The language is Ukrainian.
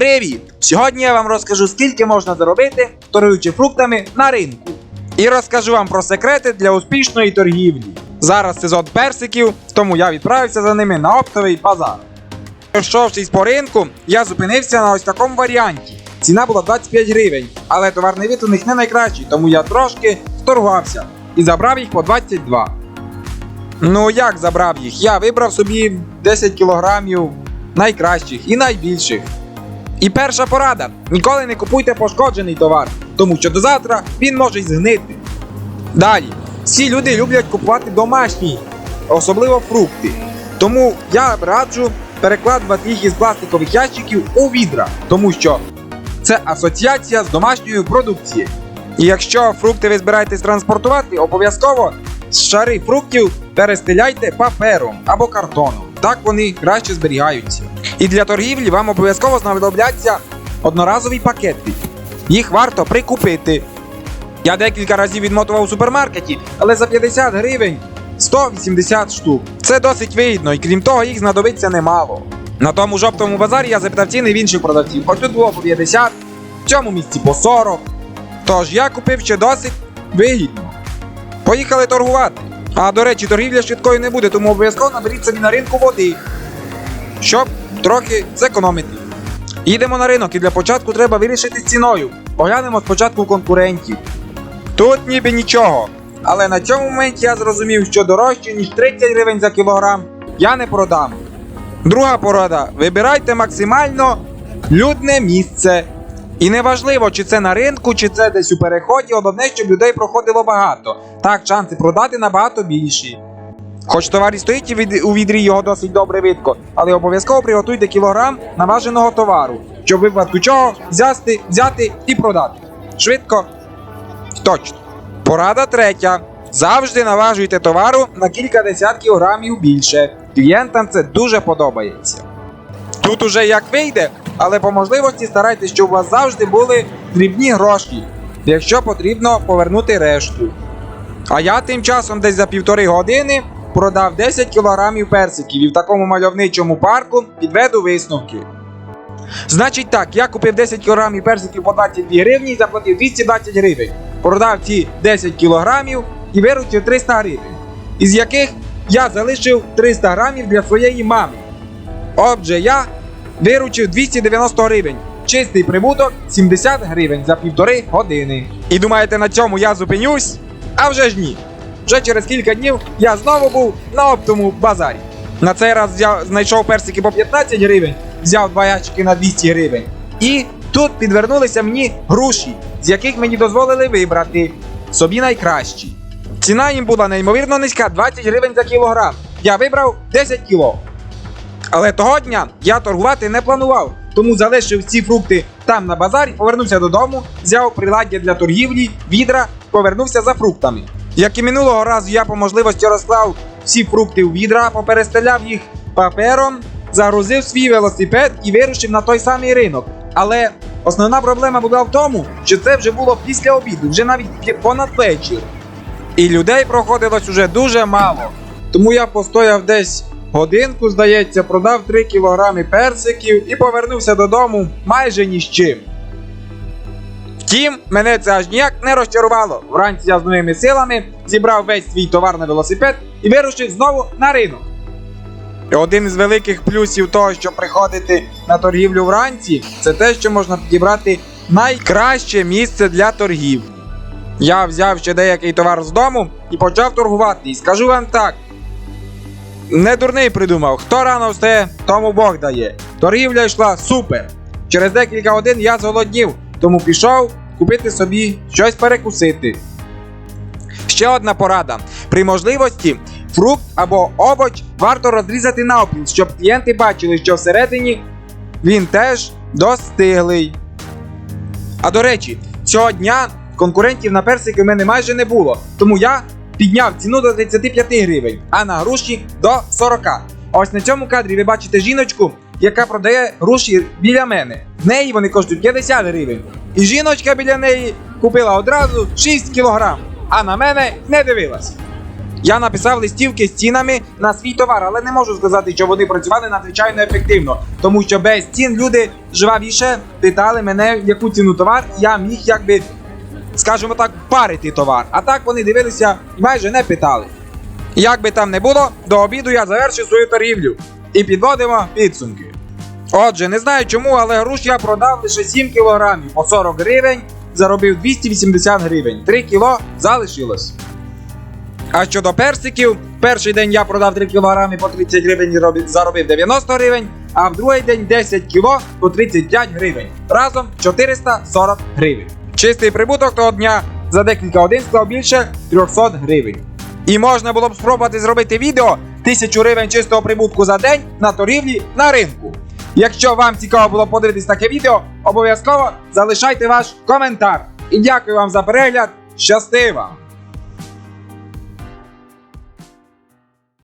Привіт! Сьогодні я вам розкажу, скільки можна заробити, торгуючи фруктами на ринку. І розкажу вам про секрети для успішної торгівлі. Зараз сезон персиків, тому я відправився за ними на оптовий базар. Пройшовшись по ринку, я зупинився на ось такому варіанті. Ціна була 25 гривень, але товарний вид у них не найкращий, тому я трошки вторгувався і забрав їх по 22. Ну як забрав їх? Я вибрав собі 10 кілограмів найкращих і найбільших. І перша порада: ніколи не купуйте пошкоджений товар, тому що до завтра він може згнити. Далі, всі люди люблять купувати домашні, особливо фрукти. Тому я раджу перекладувати їх із пластикових ящиків у відра, тому що це асоціація з домашньою продукцією. І якщо фрукти ви збираєтесь транспортувати, обов'язково шари фруктів перестеляйте папером або картоном. Так вони краще зберігаються. І для торгівлі вам обов'язково знадобляться одноразові пакети. Їх варто прикупити. Я декілька разів відмотував у супермаркеті, але за 50 гривень 180 штук. Це досить вигідно, і крім того, їх знадобиться немало. На тому жовтому базарі я запитав ціни в інших продавців. Ось тут було по 50, в цьому місці по 40. Тож я купив ще досить вигідно. Поїхали торгувати. А до речі, торгівля швидкою не буде, тому обов'язково наберіть собі на ринку води, щоб трохи зекономити. Їдемо на ринок і для початку треба вирішити ціною. Поглянемо спочатку конкурентів. Тут ніби нічого. Але на цьому моменті я зрозумів, що дорожче, ніж 30 гривень за кілограм, я не продам. Друга порада: вибирайте максимально людне місце. І неважливо, чи це на ринку, чи це десь у переході, головне, щоб людей проходило багато. Так, шанси продати набагато більші. Хоч товар і стоїть від- у відрі його досить добре видко, але обов'язково приготуйте кілограм наваженого товару, щоб випадку чого взяти, взяти і продати. Швидко. Точно. Порада третя. Завжди наважуйте товару на кілька десятків грамів більше. Клієнтам це дуже подобається. Тут уже як вийде, але по можливості старайтесь, щоб у вас завжди були дрібні гроші, якщо потрібно повернути решту. А я тим часом десь за півтори години продав 10 кілограмів персиків і в такому мальовничому парку підведу висновки. Значить так, я купив 10 кілограмів персиків по 22 гривні і заплатив 220 гривень. Продав ці 10 кілограмів і виручив 300 гривень, із яких я залишив 300 грамів для своєї мами. Отже, я виручив 290 гривень. Чистий прибуток 70 гривень за півтори години. І думаєте, на цьому я зупинюсь? А вже ж ні. Вже через кілька днів я знову був на оптовому базарі. На цей раз взяв, знайшов персики по 15 гривень, взяв два ящики на 200 гривень. І тут підвернулися мені груші, з яких мені дозволили вибрати собі найкращі. Ціна їм була неймовірно низька 20 гривень за кілограм. Я вибрав 10 кіло. Але того дня я торгувати не планував, тому залишив ці фрукти там на базарі, повернувся додому, взяв приладдя для торгівлі, відра, повернувся за фруктами. Як і минулого разу, я по можливості розклав всі фрукти у відра, поперестеляв їх папером, загрузив свій велосипед і вирушив на той самий ринок. Але основна проблема була в тому, що це вже було після обіду, вже навіть понад вечір. І людей проходилось уже дуже мало. Тому я постояв десь годинку, здається, продав 3 кілограми персиків і повернувся додому майже ні з чим. Втім, мене це аж ніяк не розчарувало. Вранці я з новими силами зібрав весь свій товар на велосипед і вирушив знову на ринок. І один із великих плюсів того, що приходити на торгівлю вранці, це те, що можна підібрати найкраще місце для торгівлі. Я взяв ще деякий товар з дому і почав торгувати. І скажу вам так. Не дурний придумав, хто рано встає, тому Бог дає. Торгівля йшла супер. Через декілька годин я зголоднів, тому пішов купити собі щось перекусити. Ще одна порада. При можливості фрукт або овоч варто розрізати навпіл, щоб клієнти бачили, що всередині він теж достиглий. А до речі, цього дня конкурентів на персики в мене майже не було, тому я підняв ціну до 35 гривень, а на груші до 40. А ось на цьому кадрі ви бачите жіночку, яка продає груші біля мене. В неї вони коштують 50 гривень. І жіночка біля неї купила одразу 6 кілограм, а на мене не дивилась. Я написав листівки з цінами на свій товар, але не можу сказати, що вони працювали надзвичайно ефективно, тому що без цін люди жвавіше питали мене, яку ціну товар, і я міг якби, скажімо так, парити товар. А так вони дивилися і майже не питали. Як би там не було, до обіду я завершив свою торгівлю і підводимо підсумки. Отже, не знаю чому, але груш я продав лише 7 кілограмів по 40 гривень, заробив 280 гривень. 3 кіло залишилось. А щодо персиків, перший день я продав 3 кілограми по 30 гривень і заробив 90 гривень, а в другий день 10 кіло по 35 гривень. Разом 440 гривень. Чистий прибуток того дня за декілька годин склав більше 300 гривень. І можна було б спробувати зробити відео 1000 гривень чистого прибутку за день на торгівлі на ринку. Якщо вам цікаво було подивитись таке відео, обов'язково залишайте ваш коментар. І дякую вам за перегляд. Щасти вам!